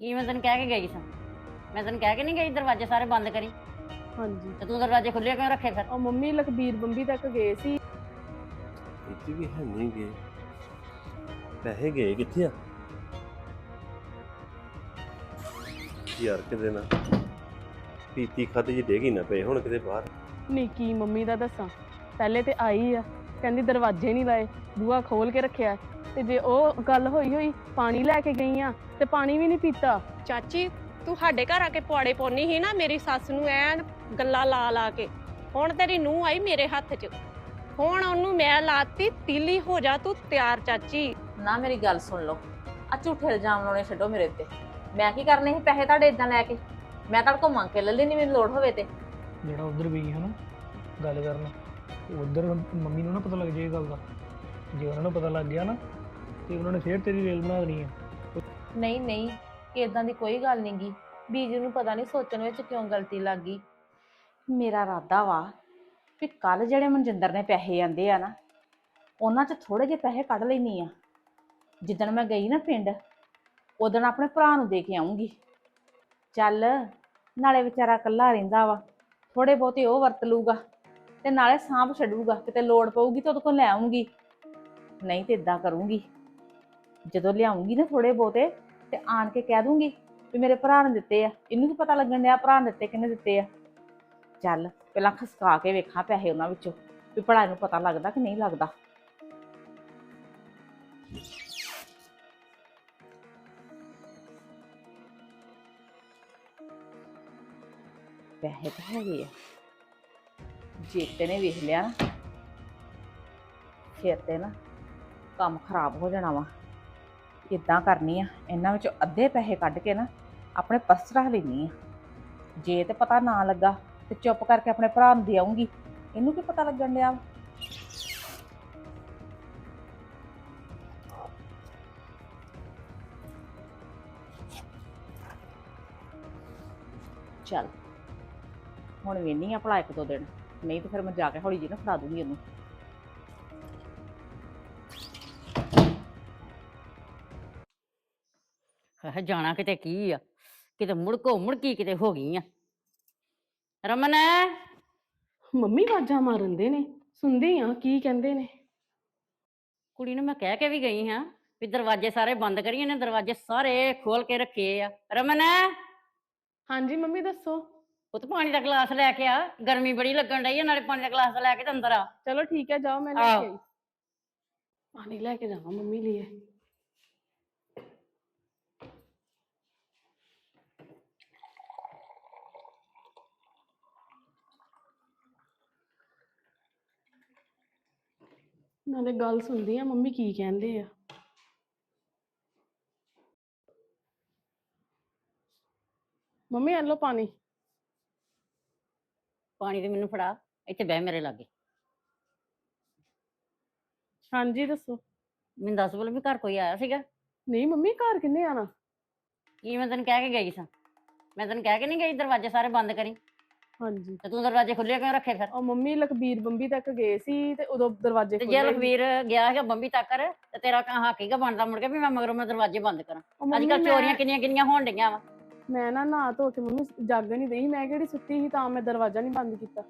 ਕੀ ਮੈਂ ਤੈਨੂੰ ਕਹਿ ਕੇ ਗਈ ਸਾਂ? ਮੈਂ ਤੈਨੂੰ ਕਹਿ ਕੇ ਨਹੀਂ ਗਈ ਦਰਵਾਜ਼ੇ ਸਾਰੇ ਬੰਦ ਕਰੀ? ਹਾਂਜੀ। ਤੇ ਤੂੰ ਦਰਵਾਜ਼ੇ ਖੁੱਲੇ ਕਿਉਂ ਰੱਖੇ ਫਿਰ? ਉਹ ਮੰਮੀ ਲਖਬੀਰ ਬੰਬੀ ਤੱਕ ਗਏ ਸੀ। ਇੱਥੇ ਵੀ ਹੈ ਨਹੀਂ ਗਏ ਪੈਸੇ ਗਏ ਕਿੱਥੇ ਆ? ਯਾਰ ਕਿਤੇ ਨਾ। ਪੀਤੀ ਖਾਤੇ ਜੀ ਡੇਗੀ ਨਾ ਪਏ ਹੁਣ ਕਿਤੇ ਬਾਹਰ। ਨਹੀਂ ਕੀ ਮੰਮੀ ਦਾ ਦੱਸਾਂ? ਪਹਿਲੇ ਤੇ ਆਈ ਆ। ਕਹਿੰਦੀ ਦਰਵਾਜ਼ੇ ਨਹੀਂ ਲਾਏ। ਬੂਹਾ ਖੋਲ ਕੇ ਰੱਖਿਆ। ਤੇ ਜੇ ਉਹ ਗੱਲ ਹੋਈ ਹੋਈ ਪਾਣੀ ਲੈ ਕੇ ਗਈ ਆ ਤੇ ਪਾਣੀ ਵੀ ਨਹੀਂ ਪੀਤਾ। ਚਾਚੀ ਤੂੰ ਸਾਡੇ ਘਰ ਆ ਕੇ ਪੁਆੜੇ ਪਾਉਣੀ ਸੀ ਨਾ ਮੇਰੀ ਸੱਸ ਨੂੰ ਐਨ ਗੱਲਾਂ ਲਾ ਲਾ ਕੇ। ਹੁਣ ਤੇਰੀ ਨੂੰਹ ਆਈ ਮੇਰੇ ਹੱਥ 'ਚ। ਹੁਣ ਉਹਨੂੰ ਮੈਂ ਲਾਤੀ ਤੀਲੀ ਹੋ ਜਾ ਤੂੰ ਤਿਆਰ ਚਾਚੀ। ਨਾ ਮੇਰੀ ਗੱਲ ਸੁਣ ਲਓ। ਆ ਝੂਠੇ ਇਲਜ਼ਾਮ ਲਾਉਣੇ ਛੱਡੋ ਮੇਰੇ ਉੱਤੇ। ਮੈਂ ਕੀ ਕਰਨੇ ਸੀ ਪੈਸੇ ਤੁਹਾਡੇ ਇਦਾਂ ਲੈ ਕੇ? ਮੈਂ ਤੁਹਾਡੇ ਕੋਲ ਮੰਗ ਕੇ ਲੈ ਲੈਣੀ ਮੈਨੂੰ ਲੋੜ ਹੋਵੇ ਤੇ। ਜਿਹੜਾ ਉਧਰ ਗਈ ਹੈ ਨਾ ਗੱਲ ਕਰਨ। ਉਧਰ ਮੰਮੀ ਨੂੰ ਨਾ ਪਤਾ ਲੱਗ ਜੇ ਇਹ ਗੱਲ ਦਾ। ਜੇ ਉਹਨਾਂ ਨੂੰ ਪਤਾ ਲੱਗ ਗਿਆ ਨਾ ਤੇ ਉਹਨਾਂ ਨੇ ਫੇਰ ਤੇਰੀ ਰੇਲ ਬਣਾ ਦੇਣੀ ਹੈ ਨਹੀਂ ਨਹੀਂ ਇਦਾਂ ਦੀ ਕੋਈ ਗੱਲ ਨਹੀਂ ਗੀ। ਬੀਜੀ ਨੂੰ ਪਤਾ ਨਹੀਂ ਸੋਚਣ ਵਿੱਚ ਕਿਉਂ ਗਲਤੀ ਲੱਗ ਗਈ। ਮੇਰਾ ਇਰਾਦਾ ਵਾ ਵੀ ਕੱਲ ਜਿਹੜੇ ਮਨਜਿੰਦਰ ਨੇ ਪੈਸੇ ਆਂਦੇ ਆ ਨਾ ਉਹਨਾਂ 'ਚ ਥੋੜੇ ਜਿਹੇ ਪੈਸੇ ਕੱਢ ਲੈਣੀ ਆ। ਜਿੱਦਣ ਮੈਂ ਗਈ ਨਾ ਪਿੰਡ ਉਦੋਂ ਆਪਣੇ ਭਰਾ ਨੂੰ ਦੇ ਕੇ ਆਉਂਗੀ ਚੱਲ ਨਾਲੇ ਵਿਚਾਰਾ ਇਕੱਲਾ ਰਹਿੰਦਾ ਵਾ ਥੋੜੇ ਬਹੁਤੇ ਉਹ ਵਰਤ ਲੂਗਾ ਤੇ ਨਾਲੇ ਸਾਂਭ ਛੱਡੂਗਾ ਕਿਤੇ ਲੋੜ ਪਊਗੀ ਤਾਂ ਉਹਦੇ ਕੋਲ ਲੈ ਆਉਂਗੀ ਨਹੀਂ ਤੇ ਇਦਾਂ ਕਰੂੰਗੀ। ਜਦੋਂ ਲਿਆਉਂਗੀ ਨਾ ਥੋੜੇ ਬਹੁਤੇ ਤੇ ਆਣ ਕੇ ਕਹਿ ਦੂੰਗੀ ਵੀ ਮੇਰੇ ਭਰਾ ਨੇ ਦਿੱਤੇ ਆ। ਇਹਨੂੰ ਕੀ ਪਤਾ ਲੱਗਣ ਡਿਆ ਭਰਾ ਨੇ ਦਿੱਤੇ ਕਿੰਨੇ ਦਿੱਤੇ ਆ। ਚੱਲ, ਪਹਿਲਾਂ ਖਸਕਾ ਕੇ ਵੇਖਾਂ ਪੈਸੇ ਉਹਨਾਂ ਵਿੱਚੋਂ, ਵੀ ਭਰਾ ਨੂੰ ਪਤਾ ਲੱਗਦਾ ਕਿ ਨਹੀਂ ਲੱਗਦਾ। ਪੈਸੇ ਤਾਂ ਹੈਗੇ ਆ। ਜੇਤੇ ਨੇ ਵੇਖ ਲਿਆ ਨਾ, ਫਿਰ ਤੇ ਨਾ ਕੰਮ ਖਰਾਬ ਹੋ ਜਾਣਾ ਵਾ। ਇਦਾਂ ਕਰਨੀ ਆ? ਇਹਨਾਂ ਵਿੱਚੋਂ ਅੱਧੇ ਪੈਸੇ ਕੱਢ ਕੇ ਨਾ ਆਪਣੇ ਪਰਸ ਰੱਖ ਲੈਣੀ ਆ। ਜੇ ਤੇ ਪਤਾ ਨਾ ਲੱਗਾ ਤੇ ਚੁੱਪ ਕਰਕੇ ਆਪਣੇ ਭਰਾ ਨੂੰ ਦੇ ਆਉਂਗੀ ਇਹਨੂੰ ਕੀ ਪਤਾ ਲੱਗਣ ਡਿਆ ਚੱਲ। ਹੁਣ ਵੇਨੀ ਆ ਭਲਾ ਇੱਕ ਦੋ ਦਿਨ। ਨਹੀਂ ਤੇ ਫਿਰ ਮੈਂ ਜਾ ਕੇ ਹੌਲੀ ਜੀ ਨਾ ਫੜਾ ਦੂੰਗੀ ਉਹਨੂੰ। ਹੈ ਜਾਣਾ ਕਿਤੇ ਕੀ ਆ? ਕਿਤੇ ਮੁੜਕੋ ਮੁੜਕੀ ਕਿਤੇ ਹੋ ਗਈ ਆ। ਰਮਨ। ਮੰਮੀ ਆਵਾਜ਼ਾਂ ਮਾਰਦੇ ਨੇ ਸੁਣਦੀ ਆ ਕੀ ਕਹਿੰਦੇ ਨੇ। ਕੁੜੀ ਨੂੰ ਮੈਂ ਕਹਿ ਕੇ ਵੀ ਗਈ ਹਾਂ ਵੀ ਦਰਵਾਜ਼ੇ ਸਾਰੇ ਬੰਦ ਕਰੀ ਇਹਨੇ ਦਰਵਾਜ਼ੇ ਸਾਰੇ ਖੋਲ ਕੇ ਰੱਖੇ ਆ। ਰਮਨ। ਹਾਂਜੀ ਮੰਮੀ ਦੱਸੋ। ਉਹ ਤਾਂ ਪਾਣੀ ਦਾ ਗਲਾਸ ਲੈ ਕੇ ਆ ਗਰਮੀ ਬੜੀ ਲੱਗਣ ਡਈ ਆ ਨਾਲੇ ਪਾਣੀ ਦਾ ਗਲਾਸ ਲੈ ਕੇ ਤੇ ਅੰਦਰ ਆ। ਚਲੋ ਠੀਕ ਹੈ ਜਾਓ ਮੈਂ ਲੈ। ਕੇ ਆਈ। ਪਾਣੀ ਲੈ ਕੇ ਜਾਵਾਂ ਮੰਮੀ ਲਈ ਨਾਲੇ ਗੱਲ ਸੁਣਦੀ ਆ ਮੰਮੀ ਕੀ ਕਹਿੰਦੇ ਆ? ਮੰਮੀ ਆ ਲਓ ਪਾਣੀ। ਪਾਣੀ ਤੇ ਮੈਨੂੰ ਫੜਾ ਇੱਥੇ ਬਹਿ ਮੇਰੇ ਲਾਗੇ। ਹਾਂਜੀ ਦੱਸੋ। ਮੈਨੂੰ ਦੱਸ ਬੋਲ ਵੀ ਘਰ ਕੋਈ ਆਇਆ ਸੀਗਾ? ਨਹੀਂ ਮੰਮੀ ਘਰ ਕਿੰਨੇ ਆਣਾ? ਕੀ ਮੈਂ ਤੈਨੂੰ ਕਹਿ ਕੇ ਗਈ ਸਾਂ? ਮੈਂ ਤੈਨੂੰ ਕਹਿ ਕੇ ਨਹੀਂ ਗਈ ਦਰਵਾਜ਼ੇ ਸਾਰੇ ਬੰਦ ਕਰੀ? ਹਾਂਜੀ। ਤੇ ਤੂੰ ਦਰਵਾਜ਼ੇ ਖੁੱਲੇ ਕਿਉਂ ਰੱਖੇ ਫਿਰ? ਉਹ ਮੰਮੀ ਲਖਬੀਰ ਬੰਬੀ ਤੱਕ ਗਏ ਸੀ ਤੇ ਉਦੋਂ ਦਰਵਾਜ਼ੇ ਤੇ ਜੇ ਖੁੱਲੇ ਸੀ। ਲਖਵੀਰ ਗਿਆ ਹੈਗਾ ਬੰਬੀ ਤੱਕ ਤੇ ਤੇਰਾ ਕਾਂ ਹਾਕੀਗਾ ਬਣਦਾ ਮੁੜ ਕੇ ਵੀ ਮੈਂ ਮਗਰੋਂ ਮੈਂ ਦਰਵਾਜ਼ੇ ਬੰਦ ਕਰਾਂ। ਉਹ ਅੱਜ ਮੰਮੀ ਕੱਲ ਮੈਂ- ਚੋਰੀਆਂ ਕਿੰਨੀਆਂ ਕਿੰਨੀਆਂ ਹੋਣ ਡਈਆਂ ਵਾ। ਮੈਂ ਨਾ ਨਹਾ ਧੋ ਕੇ ਮੰਮੀ ਜਾਗ ਨਹੀਂ ਦਈ ਮੈਂ ਕਿਹੜੀ ਸੁੱਤੀ ਸੀ ਤਾਂ ਮੈਂ ਦਰਵਾਜ਼ਾ ਨਹੀਂ ਬੰਦ ਕੀਤਾ।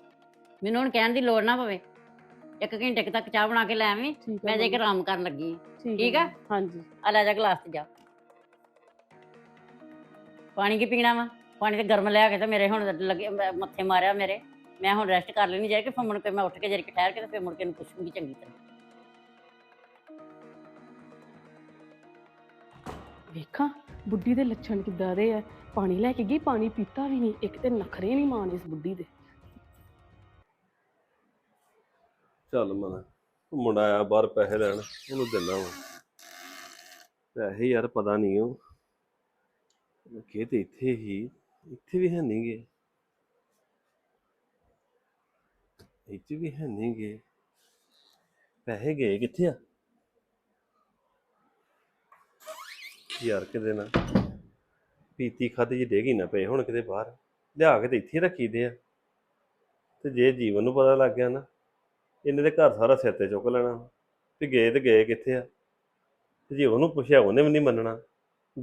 ਮੈਨੂੰ ਹੁਣ ਕਹਿਣ ਦੀ ਲੋੜ ਨਾ ਪਵੇ। ਇੱਕ ਘੰਟੇ ਕੁ ਤੱਕ ਚਾਹ ਬਣਾ ਕੇ ਲੈ ਆਵੀਂ ਠੀਕ ਮੈਂ ਜੇ ਕਿ ਆਰਾਮ ਕਰਨ ਲੱਗੀ ਆਂ। ਠੀਕ ਆ? ਮੰਮੀ, ਹਾਂਜੀ। ਆ ਲੈ ਜਾ ਗਲਾਸ ਤੇ ਜਾ। ਪਾਣੀ ਕੀ ਪੀਣਾ ਵਾ? ਪਾਣੀ ਤੇ ਗਰਮ ਲਿਆ ਕੇ ਤੇ ਮੇਰੇ ਹੁਣ ਲੱਗੇ ਮ- ਮੱਥੇ ਮਾਰਿਆ ਮੇਰੇ। ਮੈਂ ਹੁਣ ਰੈਸਟ ਕਰ ਲੈਣੀ ਜਾਏ ਕਿ ਫਿਰ ਮੁੜ ਕੇ ਮੈਂ ਉੱਠ ਕੇ ਜਰੀ ਠਹਿਰ ਕੇ ਤੇ ਫਿਰ ਮੁੜ ਕੇ ਨੂੰ ਪੁੱਛੂੰਗੀ ਚੰਗੀ ਤਰ੍ਹਾਂ। ਵੇਖਾਂ ਬੁੱਢੀ ਦੇ ਲੱਛਣ ਕਿੱਦਾਂ ਦੇ ਆ। ਪਾਣੀ ਲੈ ਕੇ ਗਈ ਪਾਣੀ ਪੀਤਾ ਵੀ ਨਹੀਂ ਇੱਕ ਤੇ ਨਖਰੇ ਨਹੀਂ ਮਾਣ ਇਸ ਬੁੱਢੀ ਦੇ। ਚੱਲ ਮਨ ਮੁੰਡਾ ਆਇਆ ਬਾਹਰ ਪੈਸੇ ਲੈਣ ਉਹਨੂੰ ਦਿੰਦਾ ਵਾ। ਪੈਸੇ ਯਾਰ ਪਤਾ ਨਹੀਂ ਉਹ ਕਿ ਤੇ ਇੱਥੇ ਹੀ ਇੱਥੇ ਵੀ ਹੈ ਨਹੀਂਗੇ। ਇੱਥੇ ਵੀ ਹੈ ਨਹੀਂਗੇ। ਪੈਸੇ ਗਏ ਕਿੱਥੇ ਆ? ਯਾਰ ਕਿਤੇ ਨਾ ਪੀਤੀ ਖਾਦੀ ਜੀ ਡੇਗੀ ਨਾ ਪਏ, ਹੁਣ ਕਿਤੇ ਬਾਹਰ। ਲਿਆ ਕੇ ਤੇ ਇੱਥੇ ਰੱਖੀ ਦੇ ਆ। ਤੇ ਜੇ ਜੀਵਨ ਨੂੰ ਪਤਾ ਲੱਗ ਗਿਆ ਨਾ, ਇਹਨੇ ਦੇ ਘਰ ਸਾਰਾ ਸਿਰ ਤੇ ਚੁੱਕ ਲੈਣਾ। ਵੀ ਗਏ ਤੇ ਗਏ ਕਿੱਥੇ ਆ? ਤੇ ਜੇ ਉਹਨੂੰ ਪੁੱਛਿਆ, ਉਹਨੇ ਵੀ ਨਹੀਂ ਮੰਨਣਾ।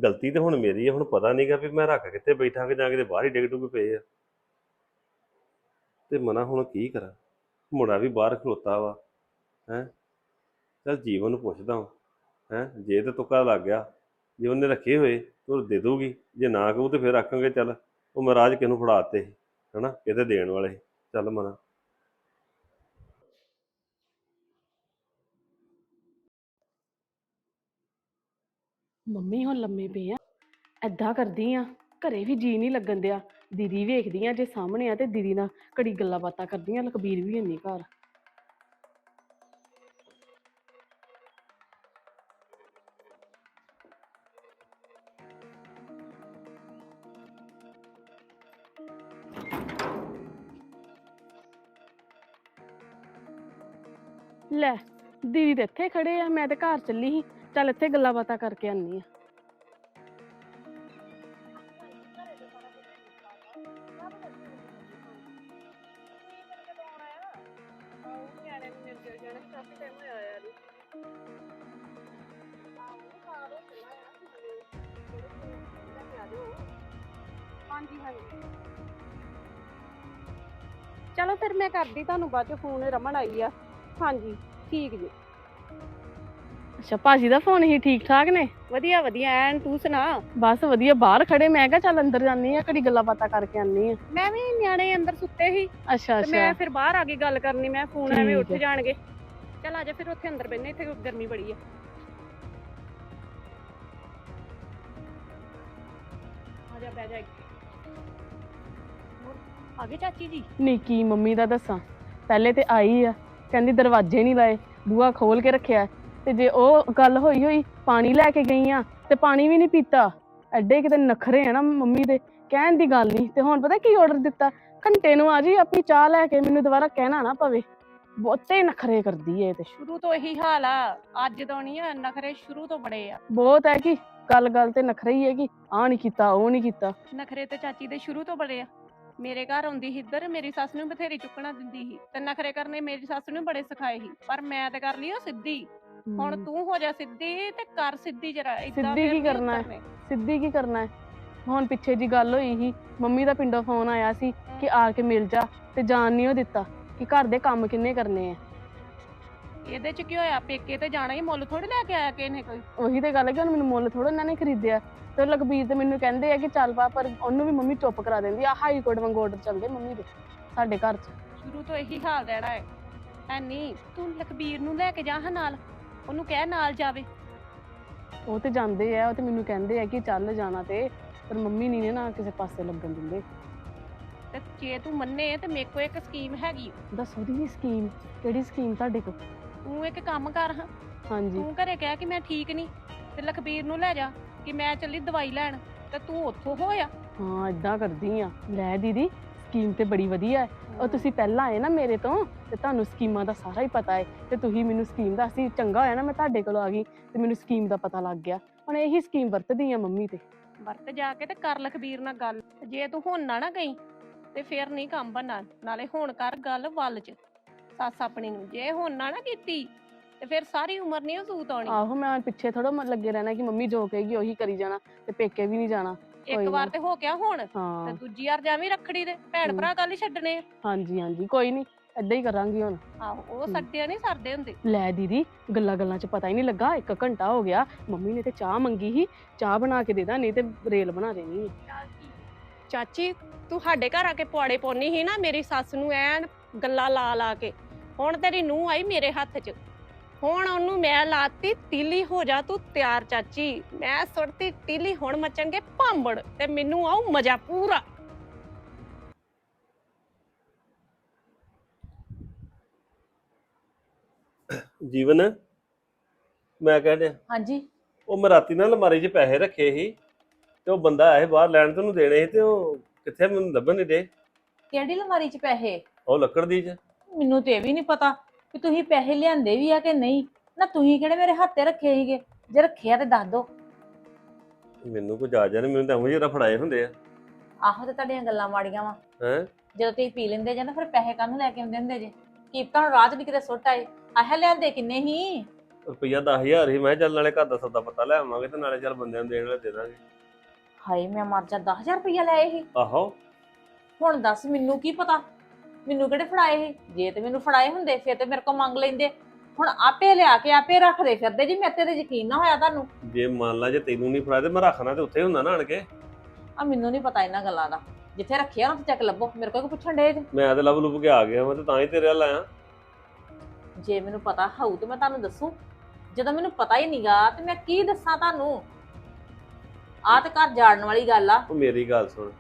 ਗਲਤੀ ਤੇ ਹੁਣ ਮੇਰੀ ਹੈ ਹੁਣ ਪਤਾ ਨਹੀਂਗਾ ਵੀ ਮੈਂ ਰੱਖ ਕਿੱਥੇ ਬੈਠਾ ਕਿ ਜਾਂ ਕਿਤੇ ਬਾਹਰ ਹੀ ਡਿੱਗ ਡੁੱਗ ਪਏ ਆ। ਤੇ ਮਨਾ ਹੁਣ ਕੀ ਕਰਾਂ? ਮੁੰਡਾ ਵੀ ਬਾਹਰ ਖਲੋਤਾ ਵਾ, ਹੈ? ਚਲ ਜੀਵਨ ਨੂੰ ਪੁੱਛਦਾ ਹੈ? ਜੇ ਤੇ ਤੁੱਕਾ ਲੱਗ ਗਿਆ, ਜੇ ਉਹਨੇ ਰੱਖੇ ਹੋਏ, ਤੂੰ ਦੇ ਦੂਗੀ ਜੇ ਨਾ ਕਹੂ ਤੇ ਫਿਰ ਆਖਾਂਗੇ ਚੱਲ ਉਹ ਮਹਾਰਾਜ ਕਿਹਨੂੰ ਫੜਾਤੇ ਸੀ, ਹਨਾ? ਕਿਤੇ ਦੇਣ ਵਾਲੇ ਸੀ। ਚੱਲ ਮਨਾ। ਮੰਮੀ ਹੁਣ ਲੰਮੇ ਪਏ ਆ। ਐਦਾਂ ਕਰਦੀ ਆ, ਘਰੇ ਵੀ ਜੀ ਨਹੀਂ ਲੱਗਣ ਦਿਆ। ਦੀਦੀ ਵੇਖਦੀ ਆ ਜੇ ਸਾਹਮਣੇ ਆ ਤੇ ਦੀਦੀ ਨਾਲ ਘੜੀ ਗੱਲਾਂ ਬਾਤਾਂ ਕਰਦੀਆਂ, ਲਖਬੀਰ ਵੀ ਨਹੀਂ ਘਰ। ਲੈ, ਦੀਦੀ ਤੇ ਇੱਥੇ ਖੜੇ ਆ, ਮੈਂ ਤੇ ਘਰ ਚੱਲੀ ਸੀ। ਚੱਲ ਇੱਥੇ ਗੱਲਾਂ ਬਾਤਾਂ ਕਰਕੇ ਆਨੀ ਆ ਹਾਂਜੀ ਹਾਂਜੀ। ਚਲੋ ਫਿਰ ਮੈਂ ਕਰਦੀ ਤੁਹਾਨੂੰ ਬਾਅਦ ਚ ਫੋਨ ਰਮਨ ਆਈ ਆ। ਹਾਂਜੀ ਠੀਕ ਜੀ। ਅੱਛਾ ਭਾਜੀ ਦਾ ਫੋਨ ਹੀ ਠੀਕ ਠਾਕ ਨੇ? ਵਧੀਆ ਵਧੀਆ ਐਨ ਤੂੰ ਸੁਣਾ? ਬਸ ਵਧੀਆ ਬਾਹਰ ਖੜੇ ਮੈਂ ਕਿਹਾ ਚੱਲ ਅੰਦਰ ਜਾਨੀ ਆ ਘੜੀ ਗੱਲਾਂ ਬਾਤਾਂ ਕਰਕੇ ਆਨੀ ਆ ਮੈਂ ਵੀ ਨਿਆਣੇ ਅੰਦਰ ਸੁੱਤੇ ਸੀ। ਅੱਛਾ ਤੇ ਮੈਂ ਅੱਛਾ ਫਿਰ ਬਾਹਰ ਆ ਕੇ ਗੱਲ ਕਰਨੀ ਮੈਂ ਫੋਨ ਐਵੇਂ ਉੱਠ ਹੈ। ਜਾਣਗੇ। ਚਲ ਆ ਜਾ ਫਿਰ ਉੱਥੇ ਅੰਦਰ ਬੈਠਨੇ ਇੱਥੇ ਗਰਮੀ ਬੜੀ ਆ। ਆ ਜਾ ਬਹਿ ਜਾ ਇੱਥੇ। ਹੋਰ, ਆ ਗਏ ਚਾਚੀ ਜੀ? ਨਹੀਂ ਕੀ ਮੰਮੀ ਦਾ ਦੱਸਾਂ ਪਹਿਲੇ ਤੇ ਆਈ ਆ ਕਹਿੰਦੀ ਦਰਵਾਜ਼ੇ ਨਹੀਂ ਲਾਏ ਬੂਹਾ ਖੋਲ ਕੇ ਰੱਖਿਆ। ਤੇ ਜੇ ਉਹ ਗੱਲ ਹੋਈ ਹੋਈ ਪਾਣੀ ਲੈ ਕੇ ਗਈ ਆ ਤੇ ਪਾਣੀ ਵੀ ਨਹੀਂ ਪੀਤਾ। ਐਡੇ ਕਿਤੇ ਨਖਰੇ ਆ ਨਾ ਮੰਮੀ ਦੇ ਕਹਿਣ ਦੀ ਗੱਲ ਨਹੀਂ। ਤੇ ਹੁਣ ਪਤਾ ਕੀ ਆਰਡਰ ਦਿੱਤਾ? ਘੰਟੇ ਨੂੰ ਆ ਜੀ ਆਪਣੀ ਚਾਹ ਲੈ ਕੇ ਮੈਨੂੰ ਦੁਬਾਰਾ ਕਹਿਣਾ ਨਾ ਪਵੇ। ਬਹੁਤੇ ਨਖਰੇ ਕਰਦੀ ਏ ਤੇ। ਸ਼ੁਰੂ ਤੋਂ ਇਹੀ ਹਾਲ ਆ। ਅੱਜ ਤੋਂ ਨਹੀਂ ਆ ਨਖਰੇ ਸ਼ੁਰੂ ਤੋਂ ਬੜੇ ਆ। ਬਹੁਤ ਹੈ ਕਿ? ਗੱਲ ਗੱਲ ਤੇ ਨਖਰੇ ਹੀ ਹੈ ਕਿ ਆ ਨਹੀਂ ਕੀਤਾ ਉਹ ਨਹੀਂ ਕੀਤਾ। ਨਖਰੇ ਤੇ ਚਾਚੀ ਦੇ ਸ਼ੁਰੂ ਤੋਂ ਬੜੇ ਆ। ਮੇਰੇ ਘਰ ਆਉਂਦੀ ਸੀ ਇੱਧਰ ਮੇਰੀ ਸੱਸ ਨੂੰ ਬਥੇਰੀ ਚੁੱਕਣਾ ਦਿੰਦੀ ਸੀ। ਤੇ ਨਖਰੇ ਕਰਨੇ ਮੇਰੀ ਸੱਸ ਨੂੰ ਬੜੇ ਸਿਖਾਏ ਸੀ। ਪਰ ਮੈਂ ਤੇ ਕਰ ਲਈ ਉਹ ਸਿੱਧੀ। ਹੁਣ ਤੂੰ ਹੋ ਜਾ ਸਿੱਧੀ ਤੇ ਕਰ ਸਿੱਧੀ ਜਰਾ ਇਦਾਂ ਸਿੱਧੀ ਕੀ ਕਰਨਾ ਹੈ? ਸਿੱਧੀ ਕੀ ਕਰਨਾ ਹੈ? ਹੁਣ ਪਿੱਛੇ ਜੀ ਗੱਲ ਹੋਈ ਸੀ ਮੰਮੀ ਦਾ ਪਿੰਡੋਂ ਫੋਨ ਆਇਆ ਸੀ ਕਿ ਆ ਕੇ ਮਿਲ ਜਾ ਤੇ ਜਾਣ ਨਹੀਂ ਉਹ ਦਿੱਤਾ ਕਿ ਘਰ ਦੇ ਕੰਮ ਕਿੰਨੇ ਕਰਨੇ ਆ। ਇਹਦੇ ਚ ਕੀ ਹੋਇਆ? ਪੇਕੇ ਤੇ ਜਾਣਾ ਹੀ ਮੁੱਲ ਥੋੜੀ ਲੈ ਕੇ ਆਇਆ ਕਿ ਇਹਨੇ ਕੋਈ? ਉਹੀ ਤੇ ਗੱਲ ਹੈ ਕਿ ਹੁਣ ਮੈਨੂੰ ਮੁੱਲ ਥੋੜਾ ਇਹਨਾਂ ਨੇ ਖਰੀਦਿਆ। ਤੇ ਲਖਬੀਰ ਤੇ ਮੈਨੂੰ ਕਹਿੰਦੇ ਆ ਕਿ ਚੱਲ ਪਾ ਪਰ ਉਹਨੂੰ ਵੀ ਮੰਮੀ ਚੁੱਪ ਕਰਾ ਦਿੰਦੀ ਆ। ਹਾਈ ਕੋਰਟ ਵਾਂਗ ਆਰਡਰ ਚੱਲਦੇ ਮੰਮੀ ਦੇ ਸਾਡੇ ਘਰ 'ਚ। ਸ਼ੁਰੂ ਤੋਂ ਇਹੀ ਹਾਲ ਰਹਿਣਾ ਹੈ। ਐ ਨਹੀਂ ਤੂੰ ਲਖਬੀਰ ਨੂੰ ਲੈ ਕੇ ਜਾ ਹਾਂ ਨਾਲ। ਉਹਨੂੰ ਕਹਿ ਨਾਲ ਜਾਵੇ। ਉਹ ਤੇ ਜਾਂਦੇ ਆ ਉਹ ਤੇ ਮੈਨੂੰ ਕਹਿੰਦੇ ਆ ਕਿ ਚੱਲ ਜਾਣਾ ਤੇ ਪਰ ਮੰਮੀ ਨਹੀਂ ਨੇ ਨਾ ਕਿਸੇ ਪਾਸੇ ਲੱਗਣ ਦਿੰਦੇ। ਤੇ ਜੇ ਤੂੰ ਮੰਨੇ ਤੇ ਮੇਰੇ ਕੋਲ ਇੱਕ ਸਕੀਮ ਹੈਗੀ। ਦੱਸੋ ਦੀ ਸਕੀਮ ਕਿਹੜੀ ਸਕੀਮ ਤੁਹਾਡੇ ਕੋਲ? ਤੂੰ ਇੱਕ ਕੰਮ ਕਰ ਹਾਂ। ਹਾਂਜੀ। ਤੂੰ ਘਰੇ ਕਹਿ ਕਿ ਮੈਂ ਠੀਕ ਨਹੀਂ ਤੇ ਲਖਬੀਰ ਨੂੰ ਲੈ ਜਾ ਕਿ ਮੈਂ ਚੱਲੀ ਦਵਾਈ ਲੈਣ ਤੇ ਤੂੰ ਉੱਥੋਂ ਹੋਇਆ। ਹਾਂ ਇਦਾਂ ਕਰਦੀ ਆ। ਲੈ ਦੀਦੀ ਸਕੀਮ ਤੇ ਬੜੀ ਵਧੀਆ ਹੈ। ਉਹ ਤੁਸੀਂ ਪਹਿਲਾਂ ਆਏ ਨਾ ਮੇਰੇ ਤੋਂ ਤੇ ਤੁਹਾਨੂੰ ਸਕੀਮਾਂ ਦਾ ਸਾਰਾ ਹੀ ਪਤਾ ਹੈ ਤੇ ਤੁਸੀਂ ਮੈਨੂੰ ਸਕੀਮ ਦੱਸੀ ਚੰਗਾ ਹੋਇਆ ਨਾ ਮੈਂ ਤੁਹਾਡੇ ਕੋਲ ਆ ਗਈ ਤੇ ਮੈਨੂੰ ਸਕੀਮ ਦਾ ਪਤਾ ਲੱਗ ਗਿਆ। ਹੁਣ ਇਹੀ ਸਕੀਮ ਵਰਤਦੀ ਆ ਮੰਮੀ ਤੇ। ਵਰਤ ਜਾ ਕੇ ਤੇ ਕਰ ਲਖਬੀਰ ਨਾਲ ਗੱਲ। ਜੇ ਤੂੰ ਹੁਣ ਨਾ ਨਾ ਗਈ ਤੇ ਫੇਰ ਨਹੀਂ ਕੰਮ ਬਣਨਾ। ਨਾਲੇ ਹੁਣ ਕਰ ਗੱਲ ਵੱਲ ਚ ਸੱਸ ਆਪਣੀ ਨੂੰ। ਜੇ ਹੁਣ ਨਾ ਨਾ ਕੀਤੀ ਤੇ ਫਿਰ ਸਾਰੀ ਉਮਰ ਨਹੀਂ ਉਹ ਸੂਤ ਆਉਣੀ। ਆਹੋ ਮੈਂ ਪਿੱਛੇ ਥੋੜਾ ਲੱਗੇ ਰਹਿਣਾ ਕਿ ਮੰਮੀ ਜੋ ਕਹੇਗੀ ਉਹੀ ਕਰੀ ਜਾਣਾ ਤੇ ਪੇਕੇ ਵੀ ਨਹੀਂ ਜਾਣਾ। ਇੱਕ ਵਾਰ। ਤੇ ਹੋ ਗਿਆ ਹੁਣ ਤੇ ਹਾਂ ਦੂਜੀ ਵਾਰ ਜਾਵੀਂ ਰੱਖੜੀ ਦੇ ਭੈਣ। ਭਰਾ ਕੱਲ ਹੀ ਛੱਡਣੇ ਆ। ਹਾਂਜੀ ਹਾਂਜੀ ਕੋਈ ਨਹੀਂ ਏਦਾਂ ਹੀ ਕਰਾਂਗੀ ਹੁਣ ਆਹੋ ਉਹ। ਛੱਡਿਆ ਨਹੀਂ ਸਰਦੇ ਹੁੰਦੇ ਲੈ ਦੀਦੀ ਗੱਲਾਂ ਗੱਲਾਂ 'ਚ ਪਤਾ ਹੀ ਨਹੀਂ ਲੱਗਾ ਇੱਕ ਘੰਟਾ ਹੋ ਗਿਆ ਮੰਮੀ ਨੇ ਤੇ ਚਾਹ ਮੰਗੀ ਸੀ ਚਾਹ ਬਣਾ ਕੇ ਦੇ ਦਾਂ ਨਹੀਂ ਤੇ ਰੇਲ ਬਣਾ ਦੇਣੀ। ਚਾਚੀ ਤੂੰ ਸਾਡੇ ਘਰ ਆ ਕੇ ਪੁਆੜੇ ਪਾਉਣੀ ਸੀ ਨਾ ਮੇਰੀ ਸੱਸ ਨੂੰ ਐਨ ਗੱਲਾਂ ਲਾ ਲਾ ਕੇ ਹੁਣ ਤੇਰੀ ਨੂੰਹ ਆਈ ਮੇਰੇ ਹੱਥ 'ਚ ਹੁਣ ਉਹਨੂੰ ਮੈਂ ਲਾਤੀ ਤੀਲੀ ਹੋ ਜਾ ਤੂੰ ਤਿਆਰ ਚਾਚੀ। ਮੈਂ ਸੁੱਟਤੀ ਤੀਲੀ ਹੁਣ ਮਚਣਗੇ ਭਾਂਬੜ ਤੇ ਮੈਨੂੰ ਆਉ ਮਜ਼ਾ ਪੂਰਾ। ਜੀਵਨ ਮੈਂ ਕਹਿੰਦਾ ਹਾਂਜੀ। ਉਹ ਮੈਂ ਰਾਤੀ ਨਾਲ ਅਲਮਾਰੀ 'ਚ ਪੈਸੇ ਰੱਖੇ ਸੀ ਤੇ ਉਹ ਬੰਦਾ ਆਏ ਬਾਹਰ ਲੈਣ ਤੇ ਉਹਨੂੰ ਦੇਣੇ ਸੀ ਤੇ ਉਹ ਕਿੱਥੇ ਮੈਨੂੰ ਲੱਭਣ ਨਹੀਂ ਦੇ। ਕਿਹੜੀ ਲਮਾਰੀ 'ਚ ਪੈਸੇ? ਉਹ ਲੱਕੜ ਦੀ 'ਚ। ਮੈਨੂੰ ਤੇ ਇਹ ਵੀ ਨਹੀਂ ਪਤਾ। ਕਿ ਤੁਸੀਂ ਪੈਸੇ ਲਿਆਂਦੇ ਵੀ ਆ ਕਿ ਨਹੀਂ? ਨਾ ਤੁਸੀਂ ਕਿਹੜੇ ਮੇਰੇ ਹੱਥੇ ਰੱਖੇ ਸੀਗੇ? ਜੇ ਰੱਖੇ ਆ ਤੇ ਦੱਸ ਦੋ। ਮੈਨੂੰ ਕੋਈ ਜਾ ਜਾਣੇ ਮੈਨੂੰ ਤਾਂ ਉਹ ਜਿਹੜਾ ਫੜਾਏ ਹੁੰਦੇ ਆ। ਆਹੋ ਤੇ ਤੁਹਾਡੀਆਂ ਗੱਲਾਂ ਮਾੜੀਆਂ ਵਾ। ਹੈ? ਜਦੋਂ ਤੁਸੀਂ ਪੀ ਲੈਂਦੇ ਜੇ ਨਾ ਫਿਰ ਪੈਸੇ ਕਾਹਨੂੰ ਲੈ ਕੇ ਆਉਂਦੇ ਹੁੰਦੇ ਜੇ? ਕੀ ਤੁਹਾਨੂੰ ਰਾਤ ਨਹੀਂ ਕਿਤੇ ਸੁੱਟ ਆਏ। ਆਹ ਲਿਆਂਦੇ ਕਿੰਨੇ ਹੀ ਰੁਪਈਆ 10000 ਸੀ। ਮੈਂ ਕਿਹਾ ਚੱਲ ਨਾਲੇ ਘਰ ਦਾ ਸੌਦਾ ਪਤਾ ਲੈ ਆਵਾਂਗੇ ਤੇ ਨਾਲੇ ਚੱਲ ਬੰਦਿਆਂ ਨੂੰ ਦੇਣ ਵਾਲੇ ਦੇ ਦਾਂਗੇ। ਹਾਏ ਮੈਂ ਮਰ ਜਾ। 10000 ਰੁਪਇਆ ਲਏ ਸੀ। ਆਹੋ। ਹੁਣ ਦੱਸ ਮੈਨੂੰ ਕੀ ਪਤਾ? ਮੈਨੂੰ ਕਿਹੜੇ ਫੜਾਏ ਸੀ? ਜੇ ਤੇ ਮੈਨੂੰ ਫੜਾਏ ਹੁੰਦੇ ਫਿਰ ਤੇ ਮੇਰੇ ਕੋਲ ਮੰਗ ਲੈਂਦੇ। ਹੁਣ ਆਪੇ ਲਿਆ ਕੇ ਆਪੇ ਰੱਖਦੇ ਫਿਰਦੇ ਜੀ ਮੇਰੇ ਤੇ ਯਕੀਨ ਨਾ ਹੋਇਆ ਤੁਹਾਨੂੰ। ਜੇ ਮੰਨ ਲਾ ਜੇ ਤੈਨੂੰ ਨਹੀਂ ਫੜਾਇਆ ਤੇ ਮੈਂ ਰੱਖਣਾ ਤੇ ਉੱਥੇ ਹੁੰਦਾ ਨਾ ਆਣ ਕੇ। ਆ ਮੈਨੂੰ ਨਹੀਂ ਪਤਾ ਇਹਨਾਂ ਗੱਲਾਂ ਦਾ। ਜਿੱਥੇ ਰੱਖਿਆ ਨਾ ਚੱਕ ਲੱਭੋ ਮੇਰੇ ਕੋਲ ਕਿਉਂ ਪੁੱਛਣ ਡੇ ਮੈਂ ਤੇ ਲੱਭ ਲੁੱਭ ਕੇ ਆ ਗਿਆ ਮੈਂ ਤੇ ਤਾਂ ਹੀ ਤੇਰੇ ਵੱਲ ਆਇਆ। ਜੇ ਮੈਨੂੰ ਪਤਾ ਹੋਊ ਤੇ ਮੈਂ ਤੁਹਾਨੂੰ ਦੱਸੂ। ਜਦੋਂ ਮੈਨੂੰ ਪਤਾ ਹੀ ਨਹੀਂਗਾ ਤੇ ਮੈਂ ਕੀ ਦੱਸਾਂ ਤੁਹਾਨੂੰ? ਆ ਤੇ ਘਰ ਜਾੜਨ ਵਾਲੀ ਗੱਲ ਆ। ਉਹ ਮੇਰੀ ਗੱਲ ਸੁਣ।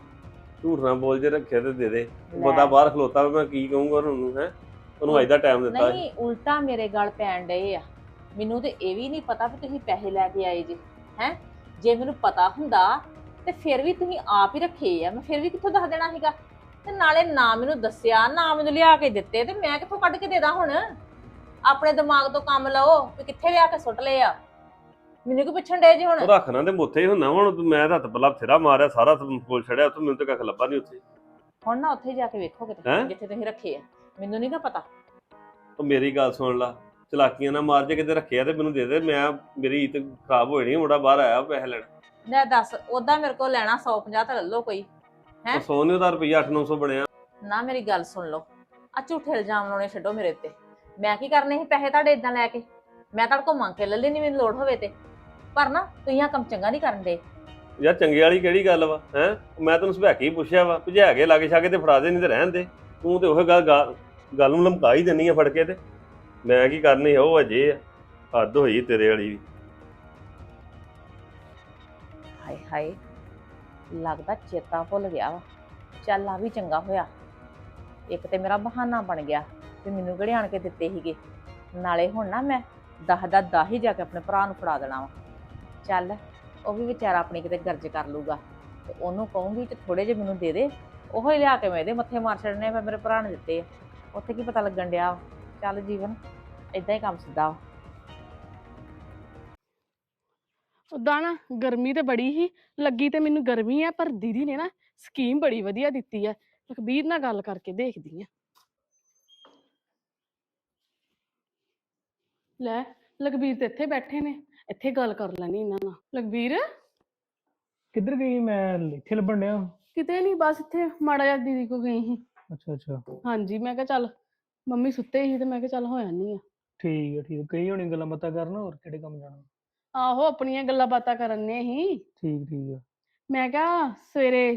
ਝੂਠ ਨਾ ਬੋਲ ਜੇ ਰੱਖਿਆ ਤੇ ਦੇ ਦੇ। ਲੈ। ਬੰਦਾ ਬਾਹਰ ਖਲੋਤਾ ਵਾ, ਮੈਂ ਕੀ ਕਹੂੰਗਾ ਉਹਨੂੰ ਹੈ? ਉਹਨੂੰ ਅੱਜ ਦਾ ਟਾਈਮ ਦਿੱਤਾ ਸੀ। ਨਹੀਂ ਉਲਟਾ ਮੇਰੇ ਗਲ ਪੈਣ ਡਏ ਆ। ਮੈਨੂੰ ਤੇ ਇਹ ਵੀ ਨਹੀਂ ਪਤਾ ਵੀ ਤੁਸੀਂ ਪੈਸੇ ਲੈ ਕੇ ਆਏ ਜੀ ਹੈ? ਜੇ ਮੈਨੂੰ ਪਤਾ ਹੁੰਦਾ ਤੇ ਫਿਰ ਵੀ ਤੁਸੀਂ ਆਪ ਹੀ ਰੱਖੇ ਆ। ਮੈਂ ਫਿਰ ਵੀ ਕਿੱਥੋਂ ਦੱਸ ਦੇਣਾ ਸੀਗਾ? ਤੇ ਨਾਲੇ ਨਾ ਮੈਨੂੰ ਦੱਸਿਆ ਨਾ ਮੈਨੂੰ ਲਿਆ ਕੇ ਦਿੱਤੇ ਤੇ ਮੈਂ ਕਿੱਥੋਂ ਕੱਢ ਕੇ ਦੇ ਦਾਂ ਹੁਣ? ਆਪਣੇ ਦਿਮਾਗ ਤੋਂ ਕੰਮ ਲਓ ਵੀ ਕਿੱਥੇ ਲਿਆ ਕੇ ਸੁੱਟ ਲਏ ਆ? ਮੈਨੂੰ ਕੀ ਪੁੱਛਣ ਡਏ ਜੀ ਹੁਣ? ਉਹ ਰੱਖਣਾ ਤੇ ਮੁੱਥੇ ਹੀ ਹੁੰਦਾ ਹੁਣ ਤੂੰ ਮੈਂ ਤਾਂ ਹੱਥ ਪੱਲਾ ਬਥੇਰਾ ਮਾਰਿਆ ਸਾਰਾ ਕੋਲ ਛੜਿਆ ਉੱਥੇ ਮੈਨੂੰ ਤੇ ਕੱਖ ਲੱਭਾ ਨਹੀਂ ਉੱਥੇ। ਹੁਣ ਨਾ ਉੱਥੇ ਜਾ ਕੇ ਵੇਖੋ ਕਿਤੇ ਹੈਂ? ਜਿੱਥੇ ਤੁਸੀਂ ਰੱਖੇ ਆ। ਮੈਨੂੰ ਨਹੀਂ ਗਾ ਪਤਾ। ਉਹ ਮੇਰੀ ਗੱਲ ਸੁਣ ਲਾ ਚਲਾਕੀਆਂ ਨਾ ਮਾਰ ਜੇ ਕਿਤੇ ਰੱਖਿਆ ਤੇ ਮੈਨੂੰ ਦੇ ਦੇ ਮੈਂ ਮੇਰੀ ਈਤ ਖਰਾਬ ਹੋ ਜਾਣੀ ਮੁੰਡਾ ਬਾਹਰ ਆਇਆ ਪੈਸੇ ਲੈਣ। ਲੈ ਦੱਸ ਉਦਾਂ ਮੇਰੇ ਕੋਲ ਲੈਣਾ 150 ਤਾਂ ਲੈ ਲਓ ਕੋਈ ਹੈਂ? ਉਹ ਸੋਨੇ ਦਾ ਰੁਪਈਆ 8-900 ਬਣਿਆ। ਨਾ ਮੇਰੀ ਗੱਲ ਸੁਣ ਲਓ ਆ ਝੂਠੇ ਇਲਜ਼ਾਮ ਲਾਉਣੇ ਛੱਡੋ ਮੇਰੇ ਉੱਤੇ। ਮੈਂ ਕੀ ਕਰਨੇ ਸੀ ਪੈਸੇ ਤੁਹਾਡੇ ਇਦਾਂ ਲੈ ਕੇ? ਮੈਂ ਤੁਹਾਡੇ ਕੋਲ ਮੰਗ ਕੇ ਲੈ ਲੈਣੀ ਮੈਨੂੰ ਲੋੜ ਹੋਵੇ ਤੇ। ਪਰ ਨਾ ਤੁਸੀਂ ਆ ਕੰਮ ਚੰਗਾ ਨਹੀਂ ਕਰਨ ਦੇ। ਯਾਰ ਚੰਗੇ ਵਾਲੀ ਕਿਹੜੀ ਗੱਲ ਵਾ ਹੈ? ਮੈਂ ਤੈਨੂੰ ਸੁਭਾ ਕੇ ਹੀ ਪੁੱਛਿਆ ਵਾ ਭਜਾ ਕੇ ਲਾਗੇ ਛਾਗੇ ਤੇ ਫੜਾ ਦੇ ਨਹੀਂ ਤੇ ਰਹਿਣ ਦੇ। ਤੂੰ ਤੇ ਉਹ ਗੱਲ ਗੱਲ- ਗੱਲ ਨੂੰ ਲਮਕਾ ਹੀ ਦਿੰਨੀ ਆ ਫੜ ਕੇ ਤੇ। ਮੈਂ ਕੀ ਕਰਨੀ ਆ ਉਹ ਅਜੇ ਆ ਹੱਦ ਹੋਈ ਤੇਰੇ ਵਾਲੀ ਵੀ। ਹਾਏ ਹਾਏ ਲੱਗਦਾ ਚੇਤਾ ਭੁੱਲ ਗਿਆ ਵਾ। ਚੱਲ ਆ ਵੀ ਚੰਗਾ ਹੋਇਆ। ਇੱਕ ਤੇ ਮੇਰਾ ਬਹਾਨਾ ਬਣ ਗਿਆ ਤੇ ਮੈਨੂੰ ਕਿਹੜੇ ਆਣ ਕੇ ਦਿੱਤੇ ਸੀਗੇ। ਨਾਲੇ ਹੁਣ ਨਾ ਮੈਂ ਦਹ ਦਾ ਹੀ ਜਾ ਕੇ ਆਪਣੇ ਭਰਾ ਨੂੰ ਫੜਾ ਦੇਣਾ ਵਾ। ਚੱਲ, ਉਹ ਵੀ ਵਿਚਾਰਾ ਆਪਣੀ ਕਿਤੇ ਗਰਜ ਕਰ ਲੂਗਾ ਤੇ ਉਹਨੂੰ ਕਹੂੰਗੀ ਕਿ ਥੋੜੇ ਜਿਹੇ ਮੈਨੂੰ ਦੇ ਦੇ, ਉਹ ਹੀ ਲਿਆ ਕੇ ਮੈਂ ਇਹਦੇ ਮੱਥੇ ਮਾਰ ਛੱਡਨੇ ਫਿਰ ਮੇਰੇ ਭਰਾ ਨੇ ਦਿੱਤੇ ਆ। ਉੱਥੇ ਕੀ ਪਤਾ ਲੱਗਣ ਡਿਆ ਚੱਲ ਜੀਵਨ ਇਦਾਂ ਹੀ ਕੰਮ ਸਿੱਧਾ ਵਾ। ਉਦਾਂ ਨਾ, ਗਰਮੀ ਤੇ ਬੜੀ ਹੀ ਲੱਗੀ ਤੇ ਮੈਨੂੰ ਗਰਮੀ ਆ, ਪਰ ਦੀਦੀ ਨੇ ਨਾ ਸਕੀਮ ਬੜੀ ਵਧੀਆ ਦਿੱਤੀ ਆ। ਲਖਬੀਰ ਨਾਲ ਗੱਲ ਕਰਕੇ ਦੇਖਦੀ ਆ। ਲੈ, ਲਖਬੀਰ ਤੇ ਇੱਥੇ ਬੈਠੇ ਨੇ। ਇੱਥੇ ਗੱਲ ਕਰ ਲੈਣੀ ਇਹਨਾਂ ਨਾਲ। ਲਖਬੀਰ ਕਿੱਧਰ ਗਈ? ਮੈਂ ਇੱਥੇ ਲੱਭਣ ਡਿਆ। ਕਿਤੇ ਨਹੀਂ ਬਸ ਇੱਥੇ ਮਾੜਾ ਜਿਹਾ ਦੀਦੀ ਕੋ ਗਈ ਸੀ। ਅੱਛਾ ਅੱਛਾ। ਹਾਂਜੀ ਮੈਂ ਕਿਹਾ ਚੱਲ ਮੰਮੀ ਸੁੱਤੇ ਸੀ ਤੇ ਮੈਂ ਕਿਹਾ ਚੱਲ ਹੋ ਜਾਂਦੀ ਆ। ਠੀਕ ਹੈ ਠੀਕ ਹੈ ਕਈ ਹੋਣੀ ਗੱਲਾਂ ਬਾਤਾਂ ਕਰਨ ਹੋਰ ਕਿਹੜੇ ਕੰਮ ਜਾਣਾ? ਆਹੋ ਆਪਣੀਆਂ ਗੱਲਾਂ ਬਾਤਾਂ ਕਰਨੇ ਹੀ ਠੀਕ ਠੀਕ ਹੈ ਮੈਂ ਕਿਹਾ ਸਵੇਰੇ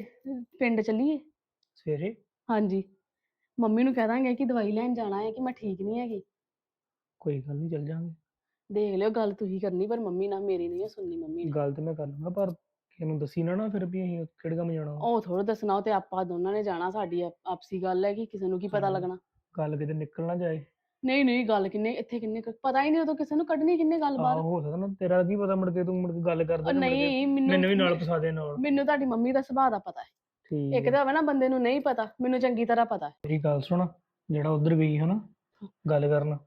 ਪਿੰਡ ਚੱਲੀਏ। ਸਵੇਰੇ? ਹਾਂਜੀ। ਮੰਮੀ ਨੂੰ ਕਹਿ ਦਾਂਗੇ ਕਿ ਦਵਾਈ ਲੈਣ ਜਾਣਾ ਹੈ ਕਿ ਮੈਂ ਠੀਕ ਨਹੀਂ ਹੈਗੀ। ਕੋਈ ਗੱਲ ਨਹੀਂ ਚੱਲ ਜਾਾਂਗੇ। ਦੇਖ ਲਿਓ ਗੱਲ ਤੁਸੀਂ ਕਰਨੀ ਪਰ ਮੰਮੀ ਨਾਲ ਮੇਰੀ ਨਹੀਂ ਸੁਣਨੀ ਮੰਮੀ ਨੇ। ਗੱਲ ਤੇ ਮੈਂ ਕਰ ਲੂੰਗਾ ਪਰ ਇਹਨੂੰ ਦੱਸੀ ਨਾ ਨਾ ਫਿਰ ਵੀ ਅਸੀਂ ਕਿਹੜੇ ਕੰਮ ਜਾਣਾ ਵਾ। ਉਹ ਥੋੜਾ ਦੱਸਣਾ ਉਹ ਤੇ ਆਪਾਂ ਦੋਨਾਂ ਨੇ ਜਾਣਾ ਸਾਡੀ ਆਪ- ਆਪਸੀ ਗੱਲ ਹੈ ਕਿ ਕਿਸੇ ਨੂੰ ਕੀ ਪਤਾ ਹਾਂ। ਲੱਗਣਾ। ਗੱਲ ਕਿਤੇ ਨਿਕਲ ਨਾ ਜਾਏ। ਨਹੀਂ ਨਹੀਂ ਗੱਲ ਕਿੰਨੇ ਇੱਥੇ ਕਿੰਨੇ ਕੁ- ਪਤਾ ਹੀ ਨਹੀਂ ਉਦੋਂ ਕਿਸੇ ਨੂੰ ਕੱਢਣੀ ਕਿੰਨੇ ਗੱਲ ਆਹ ਬਾਹਰ ਹੋ ਸਕਦਾ ਨਾ ਤੇਰਾ ਕੀ ਪਤਾ ਮੁੜ ਕੇ ਤੂੰ ਮੁੜ ਕੇ ਗੱਲ ਕਰਦਾ ਉਹ ਤੇ ਮੁੜ ਕੇ ਨਹੀਂ ਮੈਨੂੰ ਮੈਨੂੰ ਵੀ ਨਾਲ ਫਸਾ ਦੇ ਨਾਲ। ਮੈਨੂੰ ਤੁਹਾਡੀ ਮੰਮੀ ਦਾ ਸੁਭਾਅ ਦਾ ਪਤਾ ਹੈ। ਠੀਕ ਇੱਕ। ਤਾਂ ਹੋਵੇ ਨਾ ਬੰਦੇ ਨੂੰ ਨਹੀਂ ਪਤਾ ਮੈਨੂੰ ਚੰਗੀ ਤਰ੍ਹਾਂ ਪਤਾ ਹੈ। ਮੇਰੀ ਗੱਲ ਸੁਣ ਜਿਹੜਾ ਉਧਰ ਗਈ ਹੈ ਨਾ ਗੱਲ ਕਰਨ।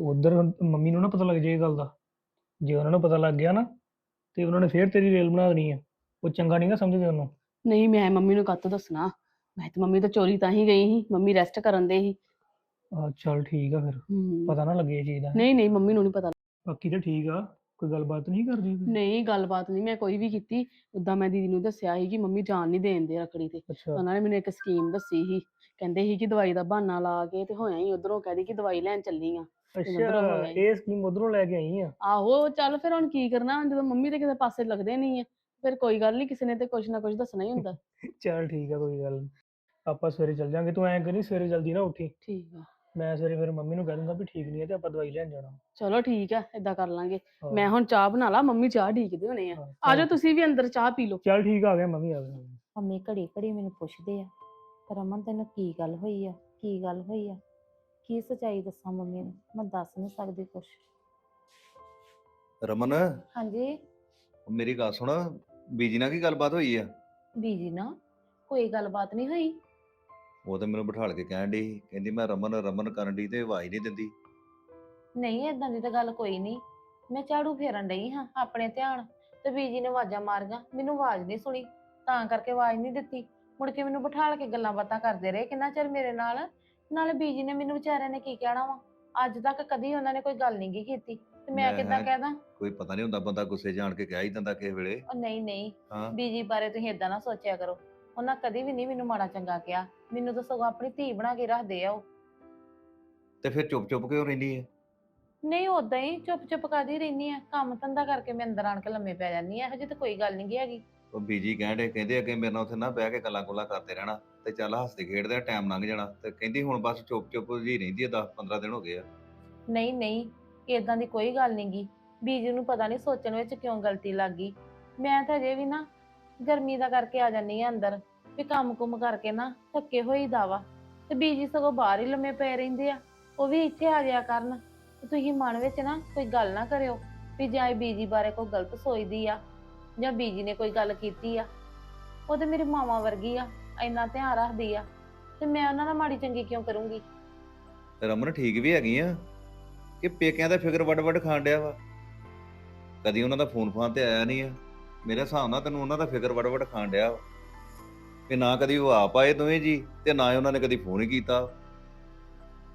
ਤੇ ਉਧਰ ਮੰਮੀ ਨੂੰ ਨਾ ਪਤਾ ਲੱਗ ਜਾਏ ਇਹ ਗੱਲ ਦਾ। ਜੇ ਉਹਨਾਂ ਨੂੰ ਪਤਾ ਲੱਗ ਗਿਆ ਨਾ ਤੇ ਉਹਨਾਂ ਨੇ ਫੇਰ ਤੇਰੀ ਰੇਲ ਬਣਾ ਦੇਣੀ ਆ। ਉਹ ਚੰਗਾ ਨਹੀਂ ਨਾ ਸਮਝਦੇ ਉਹਨੂੰ। ਨਹੀਂ ਮੈਂ ਮੰਮੀ ਨੂੰ ਕੱਤ ਦੱਸਣਾ? ਮੈਂ ਤੇ ਮੰਮੀ ਤਾਂ ਚੋਰੀ ਤਾਂ ਹੀ ਗਈ ਸੀ ਮੰਮੀ ਰੈਸਟ ਕਰਨ ਦੇ ਸੀ। ਆ ਚੱਲ ਠੀਕ ਆ ਫਿਰ। ਹਮ, ਪਤਾ ਨਾ ਲੱਗੇ ਇਹ ਚੀਜ਼ ਦਾ। ਨਹੀਂ ਨਹੀਂ ਮੰਮੀ ਨੂੰ ਨਹੀਂ ਪਤਾ। ਬਾਕੀ ਤਾਂ ਠੀਕ ਆ ਕੋਈ ਗੱਲਬਾਤ ਨਹੀਂ ਕਰਦੀ ਕੋਈ? ਨਹੀਂ ਗੱਲਬਾਤ ਨਹੀਂ ਮੈਂ ਕੋਈ ਵੀ ਕੀਤੀ ਉਦਾਂ ਮੈਂ ਦੀਦੀ ਨੂੰ ਦੱਸਿਆ ਸੀ ਕਿ ਮੰਮੀ ਜਾਣ ਨਹੀਂ ਦੇਣਦੇ ਰੱਖੜੀ ਤੇ। ਅੱਛਾ। ਉਹਨਾਂ ਨੇ ਮੈਨੂੰ ਇੱਕ ਸਕੀਮ ਦੱਸੀ ਸੀ। ਕਹਿੰਦੇ ਸੀ ਕਿ ਦਵਾਈ ਦਾ ਬਹਾਨਾ ਲਾ ਕੇ ਤੇ ਹੋਇਆ ਹੀ ਉਧਰੋਂ ਕਹਦੀ ਕਿ ਦਵਾਈ ਲੈਣ ਚੱਲੀ ਆ। ਉੱਧਰੋਂ ਅੱਛਾ। ਇਹ ਸਕੀਮ ਉਧਰੋਂ ਲੈ ਕੇ ਆਈ ਆ? ਆਹੋ ਚੱਲ ਫਿਰ ਹੁਣ ਕੀ ਕਰਨਾ? ਜਦੋਂ ਮੰਮੀ ਦੇ ਕਿਸੇ ਪਾਸੇ ਲੱਗਦੇ ਨਹੀਂ ਆ ਫਿਰ ਕੋਈ ਗੱਲ ਨਹੀਂ ਕਿਸੇ ਨੇ ਤੇ ਕੁਝ ਨਾ ਕੁਝ ਦੱਸਣਾ ਹੀ ਹੁੰਦਾ। ਚੱਲ ਠੀਕ ਆ ਕੋਈ ਗੱਲ ਨੀ। ਆਪਾਂ ਸਵੇਰੇ ਚੱਲ ਜਾਾਂਗੇ। ਤੂੰ ਐਂ ਕਰੀ ਸਵੇਰੇ ਜਲਦੀ ਨਾ ਉੱਠੀ। ਠੀਕ ਆ। ਮੈਂ ਸਵੇਰੇ ਫਿਰ ਮੰਮੀ ਨੂੰ ਕਹਿ ਦੂੰਗਾ ਵੀ ਠੀਕ ਨਹੀਂ ਹੈ ਤੇ ਆਪਾਂ ਦਵਾਈ ਲੈਣ ਜਾਣਾ। ਚਲੋ ਠੀਕ ਆ ਏਦਾਂ ਕਰ ਲਾਂਗੇ। ਹਾਂ। ਮੈਂ ਹੁਣ ਚਾਹ ਬਣਾ ਲਾ ਮੰਮੀ ਚਾਹ ਢੀਕਦੇ ਹੋਣੇ ਆ। ਹਾਂ, ਚੱਲ- ਤੁਸੀਂ ਵੀ ਅੰਦਰ ਚਾਹ ਪੀ ਲਓ। ਚੱਲ ਠੀਕ ਆ ਗਿਆ ਮੰਮੀ ਆ ਗਿਆ ਮੰਮੀ ਘੜੀ ਘੜੀ ਮੈਨੂੰ ਪੁੱਛਦੇ ਆ ਰਮਨ ਤੈਨੂੰ ਕੀ ਗੱਲ ਹੋਈ ਆ ਕੀ ਗੱਲ ਹੋਈ ਆ? ਕੀ ਸਚਾਈ ਦੱਸਾਂ ਮੰਮੀ ਨੂੰ? ਮੈਂ ਦੱਸ ਨਹੀਂ ਸਕਦੀ ਕੁਛ। ਰਮਨ ਹਾਂਜੀ? ਮੇਰੀ ਗੱਲ ਸੁਣ ਬੀਜੀ ਨਾਲ ਕੀ ਗੱਲਬਾਤ ਹੋਈ ਆ? ਬੀਜੀ ਨਾ ਕੋਈ ਗੱਲਬਾਤ ਨਹੀਂ ਹੋਈ। ਉਹ ਤਾਂ ਮੈਨੂੰ ਬਿਠਾਲ ਕੇ ਕਹਿਣ ਡਈ ਸੀ। ਕਹਿੰਦੀ ਮੈਂ ਰਮਨ ਰਮਨ ਕਰਨ ਡਈ ਤੇ ਆਵਾਜ਼ ਨਹੀਂ ਦਿੰਦੀ। ਨਹੀਂ ਏਦਾਂ ਦੀ ਤਾਂ ਗੱਲ ਕੋਈ ਨਹੀਂ। ਮੈਂ ਝਾੜੂ ਫੇਰਨ ਡਈ ਹਾਂ ਆਪਣੇ ਧਿਆਨ ਤੇ ਬੀਜੀ ਨੇ ਆਵਾਜ਼ਾਂ ਮਾਰੀਆਂ। ਮੈਨੂੰ ਆਵਾਜ਼ ਨਹੀਂ ਸੁਣੀ ਤਾਂ ਕਰਕੇ ਆਵਾਜ਼ ਨਹੀਂ ਦਿੱਤੀ। ਮੁੜ ਕੇ ਮੈਨੂੰ ਬਿਠਾਲ ਕੇ ਗੱਲਾਂ ਬਾਤਾਂ ਕਰਦੇ ਰਹੇ। ਕਿੰਨਾ ਚਿਰ ਮੇਰੇ ਨਾਲ ਨਾਲੇ ਬੀਜੀ ਨੇ ਮੈਨੂੰ ਵਿਚਾਰਿਆਂ ਨੇ ਕੀ ਕਹਿਣਾ ਵਾ? ਅੱਜ ਤੱਕ ਕਦੀ ਉਹਨਾਂ ਨੇ ਕੋਈ ਗੱਲ ਨਹੀਂ ਗੀ ਕੀਤੀ। ਤੇ ਮੈਂ ਮੈਂ ਕਿੱਦਾਂ ਕਹਿ ਦਾਂ ਕੋਈ ਪਤਾ ਨਹੀਂ ਹੁੰਦਾ ਬੰਦਾ ਗੁੱਸੇ ਜਾਣ ਕੇ ਕਹਿ ਹੀ ਦਿੰਦਾ ਕਿਸੇ ਵੇਲੇ। ਉਹ ਨਹੀਂ ਨਹੀਂ। ਹਾਂ। ਬੀਜੀ ਬਾਰੇ ਤੁਸੀਂ ਇਦਾਂ ਨਾ ਸੋਚਿਆ ਕਰੋ। ਉਹਨਾਂ ਕਦੀ ਵੀ ਨਹੀਂ ਮੈਨੂੰ ਮਾੜਾ ਚੰਗਾ ਕਿਹਾ। ਮੈਨੂੰ ਤਾਂ ਸਗੋਂ ਆਪਣੀ ਧੀ ਬਣਾ ਕੇ ਰੱਖਦੇ ਆ ਉਹ। ਤੇ ਫਿਰ ਚੁੱਪ ਚੁੱਪ ਕਿਉਂ ਰਹਿੰਦੀ ਹੈ ਨਹੀਂ ਉਦਾਂ ਹੀ ਚੁੱਪ ਚੁੱਪ ਕਰਦੀ ਰਹਿਨੀ ਆ। ਕੰਮ ਧੰਦਾ ਕਰਕੇ ਮੈਂ ਅੰਦਰ ਆਣ ਕੇ ਲੰਮੇ ਪੈ ਜਾਂਦੀ ਆ। ਇਹੋ ਜਿਹੀ ਤਾਂ ਕੋਈ ਗੱਲ ਨਹੀਂ ਹੈਗੀ। ਉਹ ਬੀਜੀ ਕਹਿੰਦੇ ਕਹਿੰਦੇ ਅੱਗੇ ਮੇਰੇ ਨਾਲ ਉੱਥੇ ਨਾ ਬਹਿ ਕੇ ਗੱਲਾਂ ਗੁੱਲਾਂ ਕਰਦੇ ਰਹਿਣਾ ਤੇ ਚੱਲ ਹੱਸਦੇ ਖੇਡਦੇ ਟਾਈਮ ਲੰਘ ਜਾਣਾ ਤੇ ਕਹਿੰਦੀ ਹੁਣ ਬਸ ਚੁੱਪ ਚੁੱਪ ਜੀ ਰਹਿੰਦੀ ਹੈ 10 15 ਦਿਨ ਹੋ ਗਏ ਆ। ਨਹੀਂ ਨਹੀਂ ਇਦਾਂ ਦੀ ਕੋਈ ਗੱਲ ਨਹੀਂਗੀ ਬੀਜੀ ਨੂੰ ਪਤਾ ਨਹੀਂ ਸੋਚਣ ਵਿੱਚ ਕਿਉਂ ਗਲਤੀ ਲੱਗ ਗਈ। ਮੈਂ ਤਾਂ ਅਜੇ ਵੀ ਨਾ ਗਰਮੀ ਦਾ ਕਰਕੇ ਆ ਜਾਂਦੀ ਆ ਅੰਦਰ, ਵੀ ਕੰਮ ਕੁਮ ਕਰਕੇ ਨਾ ਥੱਕੇ ਹੋਈ ਵਾ। ਤੇ ਬੀਜੀ ਸਗੋਂ ਬਾਹਰ ਹੀ ਲੰਮੇ ਪਏ ਰਹਿੰਦੇ ਆ, ਉਹ ਵੀ ਇੱਥੇ ਆ ਜਾਇਆ ਕਰਨ। ਤੇ ਤੁਸੀਂ ਮਨ ਵਿੱਚ ਨਾ ਕੋਈ ਗੱਲ ਨਾ ਕਰਿਓ, ਵੀ ਜਾਂ ਇਹ ਬੀਜੀ ਬਾਰੇ ਕੋਈ ਗਲਤ ਸੋਚਦੀ ਆ। ਜਾਂ ਬੀਜੀ ਨੇ ਕੋਈ ਗੱਲ ਕੀਤੀ ਆ ਉਹ ਤੇ ਮੇਰੀ ਮਾਵਾ ਵਰਗੀ ਆ ਇੰਨਾ ਧਿਆਨ ਰੱਖਦੀ ਆ ਤੇ ਮੈਂ ਉਹਨਾਂ ਨਾਲ ਮਾੜੀ ਚੰਗੀ ਕਿਉਂ ਕਰੂੰਗੀ? ਰਮਨ ਠੀਕ ਵੀ ਹੈਗੀ ਆ? ਕਿ ਪੇਕਿਆਂ ਦਾ ਫਿਕਰ ਵੱਡ ਵੱਡ ਖਾਣ ਡਿਆ ਵਾ? ਕਦੀ ਉਹਨਾਂ ਦਾ ਫੋਨ ਫਾਨ ਤੇ ਆਇਆ ਨਹੀਂ ਆ? ਮੇਰੇ ਹਿਸਾਬ ਨਾਲ ਤੈਨੂੰ ਉਹਨਾਂ ਦਾ ਫਿਕਰ ਵੱਡ ਵੱਡ ਖਾਣ ਡਿਆ ਵਾ। ਕਿ ਨਾ ਕਦੀ ਉਹ ਆਪ ਆਏ ਦੋਵੇਂ ਜੀ ਤੇ ਨਾ ਹੀ ਉਹਨਾਂ ਨੇ ਕਦੀ ਫੋਨ ਹੀ ਕੀਤਾ।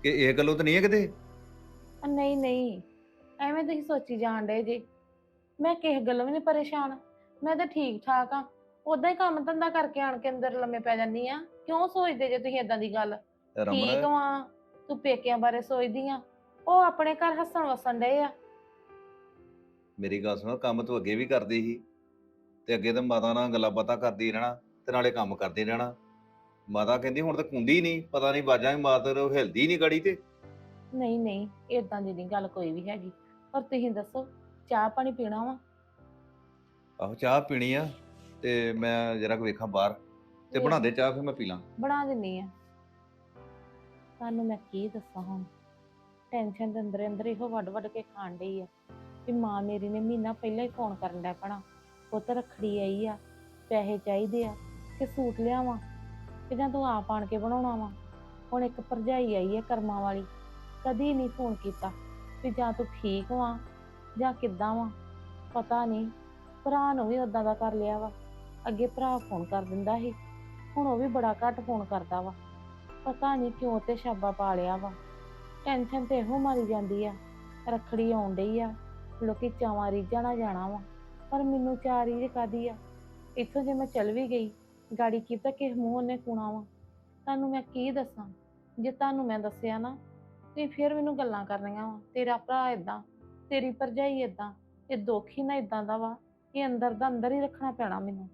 ਕਿ ਇਹ ਗੱਲੋਂ ਤਾਂ ਨਹੀਂ ਹੈ ਕਿਤੇ? ਆ ਨਹੀਂ ਨਹੀਂ। ਐਵੇਂ ਤੁਸੀਂ ਸੋਚੀ ਜਾਣ ਡੇ ਜੀ। ਮੈਂ ਕਿਸੇ ਗੱਲੋਂ ਵੀ ਨਹੀਂ ਪਰੇਸ਼ਾਨ। ਮੈਂ ਤਾਂ ਠੀਕ ਠਾਕ ਆ। ਉਦਾਂ ਹੀ ਕੰਮ ਧੰਦਾ ਕਰਕੇ ਆਣ ਕੇ ਅੰਦਰ ਲੰਮੇ ਪੈ ਜਾਂਦੀ ਆ। ਕਿਉਂ ਸੋਚਦੇ ਜੇ ਤੁਸੀਂ ਇਦਾਂ ਦੀ ਗੱਲ? ਠੀਕ ਰਮਨ ਵਾਂ ਤੂੰ ਪੇਕਿਆਂ ਬਾਰੇ ਸੋਚਦੀ ਆ। ਉਹ ਆਪਣੇ ਘਰ ਹੱਸਣ ਵਸਣ ਡਏ ਆ। ਮੇਰੀ ਗੱਲ ਸੁਣੋ ਕੰਮ ਤੂੰ ਅੱਗੇ ਵੀ ਕਰਦੀ ਸੀ। ਤੇ ਅੱਗੇ ਤਾਂ ਮਾਤਾ ਨਾਲ ਗੱਲਾਂ ਬਾਤਾਂ ਕਰਦੀ ਰਹਿਣਾ ਤੇ ਨਾਲੇ ਕੰਮ ਕਰਦੀ ਰਹਿਣਾ। ਮਾਤਾ ਕਹਿੰਦੀ ਹੁਣ ਤਾਂ ਕੁੰਦੀ ਨਹੀਂ ਪਤਾ ਨਹੀਂ ਬਾਜਾਂ ਵੀ ਮਾਤਰ ਉਹ ਹਿਲਦੀ ਨਹੀਂ ਗੜੀ ਤੇ। ਨਹੀਂ ਨਹੀਂ ਇਦਾਂ ਦੀ ਨਹੀਂ ਗੱਲ ਕੋਈ ਵੀ ਹੈਗੀ। ਪਰ ਤੁਸੀਂ ਦੱਸੋ ਚਾਹ ਪਾਣੀ ਪੀਣਾ ਵਾ? ਆਹੋ ਚਾਹ ਪੀਣੀ ਆ ਤੇ ਮੈਂ ਜਰਾ ਕੁ ਵੇਖਾਂ ਬਾਹਰ ਤੇ ਬਣਾ ਦੇ ਚਾਹ ਫਿਰ ਮੈਂ ਪੀ ਲਾਂ। ਬਣਾ ਦਿੰਨੀ ਆ। ਤੁਹਾਨੂੰ ਮੈਂ ਕੀ ਦੱਸਾਂ ਹੁਣ? ਟੈਨਸ਼ਨ ਦੇ ਅੰਦਰ ਅੰਦਰ ਇਹੋ ਵੱਡ ਵੱਡ ਕੇ ਖਾਣ ਡਈ ਆ ਵੀ ਮਾਂ ਮੇਰੀ ਨੇ ਮਹੀਨਾ ਪਹਿਲਾਂ ਹੀ ਫੋਨ ਕਰਨ ਡਿਆ ਪਣਾ ਪੁੱਤ ਰੱਖੜੀ ਆਈ ਆ ਪੈਸੇ ਚਾਹੀਦੇ ਆ ਕਿ ਸੂਟ ਲਿਆਵਾਂ ਕਿ ਜਾਂ ਤੂੰ ਆਪ ਆਣ ਕੇ ਬਣਾਉਣਾ ਵਾ? ਹੁਣ ਇੱਕ ਭਰਜਾਈ ਆਈ ਆ ਕਰਮਾਂ ਵਾਲੀ ਕਦੀ ਨਹੀਂ ਫੋਨ ਕੀਤਾ ਵੀ ਜਾਂ ਤੂੰ ਠੀਕ ਵਾਂ ਜਾਂ ਕਿੱਦਾਂ ਵਾਂ? ਪਤਾ ਨਹੀਂ। ਭਰਾ ਨੂੰ ਵੀ ਉਦਾਂ ਦਾ ਕਰ ਲਿਆ ਵਾ। ਅੱਗੇ ਭਰਾ ਫੋਨ ਕਰ ਦਿੰਦਾ ਸੀ। ਹੁਣ ਉਹ ਵੀ ਬੜਾ ਘੱਟ ਫੋਨ ਕਰਦਾ ਵਾ। ਪਤਾ ਨਹੀਂ ਕਿਉਂ ਤੇ ਸ਼ਾਬਾ ਪਾ ਲਿਆ ਵਾ। ਟੈਨਸ਼ਨ ਤੇ ਇਹੋ ਮਾਰੀ ਜਾਂਦੀ ਆ। ਰੱਖੜੀ ਆਉਣ ਡਈ ਆ। ਲੋਕੀ ਚਾਵਾਂ ਰੀਝਾਂ ਨਾਲ ਜਾਣਾ ਵਾ। ਪਰ ਮੈਨੂੰ ਚਾਰ ਰੀਝ ਕਾਦੀ ਆ? ਇੱਥੋਂ ਜੇ ਮੈਂ ਚੱਲ ਵੀ ਗਈ, ਗਾੜੀ ਕੀਤਾ ਕਿਸ ਮੂੰਹ ਉਹਨੇ ਕੂਣਾ ਵਾ। ਤੁਹਾਨੂੰ ਮੈਂ ਕੀ ਦੱਸਾਂ? ਜੇ ਤੁਹਾਨੂੰ ਮੈਂ ਦੱਸਿਆ ਨਾ ਤੇ ਫਿਰ ਮੈਨੂੰ ਗੱਲਾਂ ਕਰਨੀਆਂ ਵਾ। ਤੇਰਾ ਭਰਾ ਇਦਾਂ ਤੇਰੀ ਭਰਜਾਈ ਇਦਾਂ ਇਹ ਦੁੱਖ ਹੀ ਨਾ ਇਦਾਂ ਦਾ ਵਾ। ਕਿ ਅੰਦਰ ਦਾ ਅੰਦਰ ਹੀ ਰੱਖਣਾ ਪੈਣਾ ਮੈਨੂੰ।